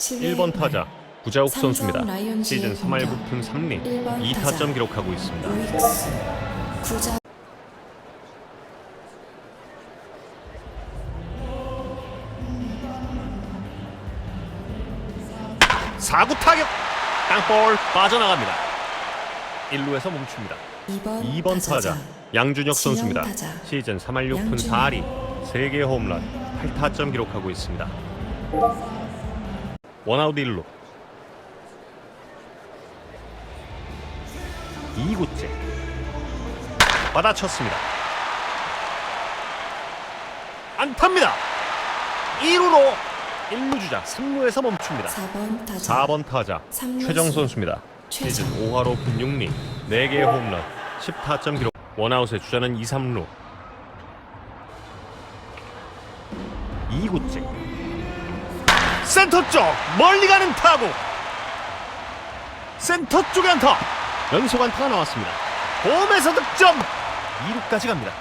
7회 1번 타자 구자욱 선수입니다. 시즌 3할 공격. 9푼 3리 1번 2타점 타자. 기록하고 있습니다. 우익수 구자 4구 타격 땅볼 빠져나갑니다. 1루에서 멈춥니다. 2번, 2번 타자 양준혁 지영 선수입니다. 타자. 시즌 3할 6푼 양준혁. 4리 3개 홈런 8타점 기록하고 있습니다. 원아웃 1루. 2구째. 받아쳤습니다. 안타입니다. 2루로 1루 주자. 3루에서 멈춥니다. 4번 타자. 4번 타자. 최정 선수입니다. 시즌 5할 5푼 6리. 4개의 홈런. 10타점 기록. 원아웃의 주자는 2, 3루. 2구째 센터 쪽 멀리 가는 타구. 센터 쪽에 안타. 연속 안타가 나왔습니다. 홈에서 득점. 2루까지 갑니다